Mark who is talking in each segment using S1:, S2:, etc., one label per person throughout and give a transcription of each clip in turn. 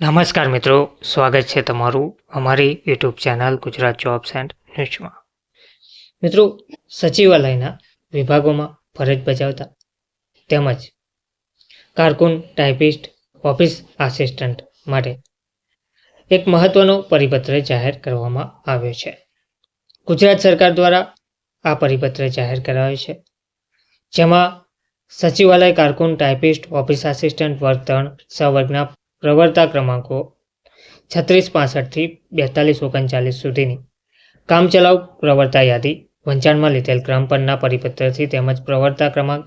S1: નમસ્કાર મિત્રો, સ્વાગત છે તમારું અમારી YouTube channel Gujarat jobs and ન્યૂઝમાં મિત્રો, સચિવાલયના વિભાગોમાં ફરજ બજાવતા તેમજ કારકુન ટાઈપિસ્ટ ઓફિસ આસિસ્ટન્ટ માટે એક મહત્વનો પરિપત્ર જાહેર કરવામાં આવ્યો છે. ગુજરાત સરકાર દ્વારા આ પરિપત્ર જાહેર કરાયો છે, જેમાં સચિવાલય કારકુન ટાઈપિસ્ટ ઓફિસ આસિસ્ટન્ટ વર્ગ ત્રણ સવર્ગના પ્રવર્તા ક્રમાંકો છત્રીસ પાસઠથી બેતાલીસ ઓગણચાલીસ સુધીની. કામચલાઉ પ્રવર્તા યાદી વંચાણમાં લીધેલ ક્રમ પરના પરિપત્રથી તેમજ પ્રવર્તા ક્રમાંક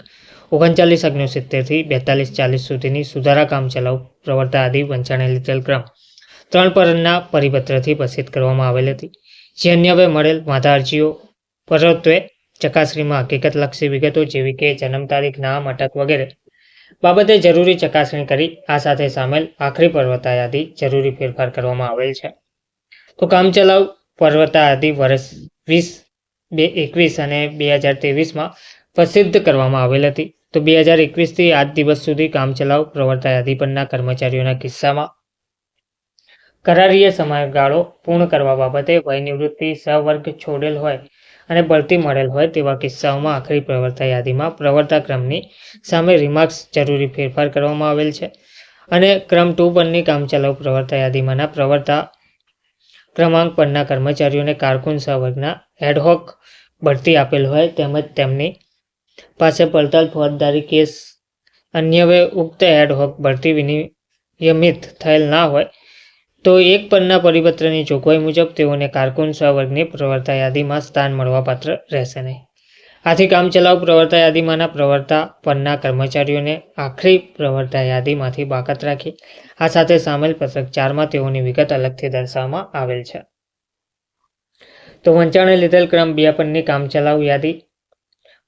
S1: ઓગણચાલીસ ઓગણસિત્તેરથી બેતાલીસ ચાલીસ સુધીની સુધારા કામચલાઉ પ્રવર્તા આદિ વંચાણે લીધેલ ક્રમ ત્રણ પરના પરિપત્રથી પ્રસિદ્ધ કરવામાં આવેલ હતી. જે અન્યવે મળેલ વાંધા અરજીઓ પરત્વે ચકાસણીમાં હકીકતલક્ષી વિગતો જેવી કે જન્મ તારીખ, નામ, અટક વગેરે બાબતે જરૂરી ચકાસણી કરી, આ સાથે સામેલ આખરી પર્વતાયાદી જરૂરી ફેરફાર કરવામાં આવેલ છે. તો કામચલાઉ પર્વતાયાદી વર્ષ વીસ બે એકવીસ અને બે હજાર ત્રેવીસમાં પ્રસિદ્ધ કરવામાં આવેલ હતી. તો બે હજાર એકવીસથી આજ દિવસ સુધી કામચલાઉ પ્રવર્તાયાદી પરના કર્મચારીઓના કિસ્સામાં કરારીય સમયગાળો પૂર્ણ કરવા બાબતે વય નિવૃત્તિ સહવર્ગ છોડેલ હોય અને બઢતી મળેલ હોય તેવા કિસ્સાઓમાં આખરી પ્રવર્તા યાદીમાં પ્રવર્તા ક્રમની સામે રિમાર્ક્સ જરૂરી ફેરફાર કરવામાં આવેલ છે. અને ક્રમ ટુ પરની કામચલાઉ પ્રવર્તા યાદીમાંના પ્રવર્તા ક્રમાંક પરના કર્મચારીઓને કારકુન સહવર્ગના એડહોક બઢતી આપેલ હોય તેમજ તેમની પાસે પડતાલ ફોજદારી કેસ અન્યવે ઉક્ત એડહોક બઢતી વિનિયમિત થયેલ ના હોય તો એક પરના પરિપત્રની જોગવાઈ મુજબ તેઓને કારકુન સ્વવર્ગની પ્રવર્તા યાદીમાં સ્થાન મળવાપાત્ર રહેશે નહીં. આથી કામચલાઉ પ્રવર્તા યાદીમાંના પ્રવર્તા પરના કર્મચારીઓને આખરી પ્રવર્તા યાદીમાંથી બાકાત રાખી, આ સાથે સામેલ પત્રક ચારમાં તેઓની વિગત અલગથી દર્શાવવામાં આવેલ છે. તો વંચાણે લીધેલ ક્રમ બે પરની કામચલાઉ યાદી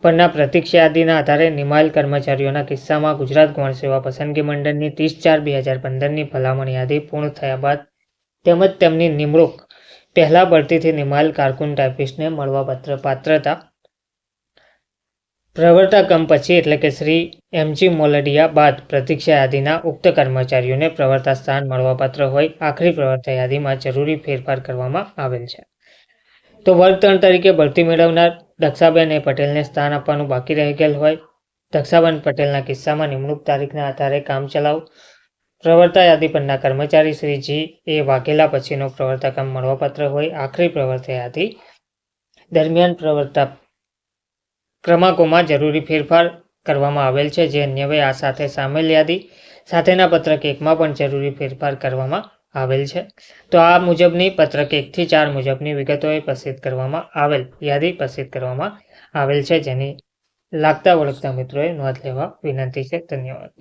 S1: પરના પ્રતીક્ષા યાદીના આધારે નિમાયેલ કર્મચારીઓના કિસ્સામાં ગુજરાત ગૌણ સેવા પસંદગી મંડળની ત્રીસ ચાર બે હજાર પંદરની ભલામણ યાદી પૂર્ણ થયા બાદ તેમજ તેમની નિમણૂક પહેલા બઢતીથી નિમાયેલ કારકુન ટાઈપિસ્ટને મળવાપાત્ર પાત્રતા પ્રવર્તા કમ પછી એટલે કે શ્રી એમજી મોલડિયા બાદ પ્રતીક્ષા યાદીના ઉક્ત કર્મચારીઓને પ્રવર્તા સ્થાન મળવાપાત્ર હોય, આખરી પ્રવર્તા યાદીમાં જરૂરી ફેરફાર કરવામાં આવેલ છે. તો વર્ગ ત્રણ તરીકે ભરતી મેળવનાર દક્ષાબેન એ પટેલને સ્થાન આપવાનું બાકી રહી ગયેલ હોય. દક્ષાબેન પટેલના કિસ્સામાં નિમણૂક તારીખના આધારે કામચલાઉ પ્રવર્તા યાદી પરના કર્મચારી શ્રી જી એ વાઘેલા પછીનો પ્રવર્તા કામ મળવાપાત્ર હોય આખરી પ્રવર્તા યાદી દરમિયાન પ્રવર્તા ક્રમાંકોમાં જરૂરી ફેરફાર કરવામાં આવેલ છે, જે અન્યવે આ સાથે સામેલ યાદી સાથેના પત્રક એકમાં પણ જરૂરી ફેરફાર કરવામાં આવેલ છે. તો આ મુજબની પત્રક એકથી ચાર મુજબની વિગતોએ પ્રસિદ્ધ કરવામાં આવેલ યાદી પ્રસિદ્ધ કરવામાં આવેલ છે, જેની લાગતા ઓળખતા મિત્રોએ નોંધ લેવા વિનંતી છે. ધન્યવાદ.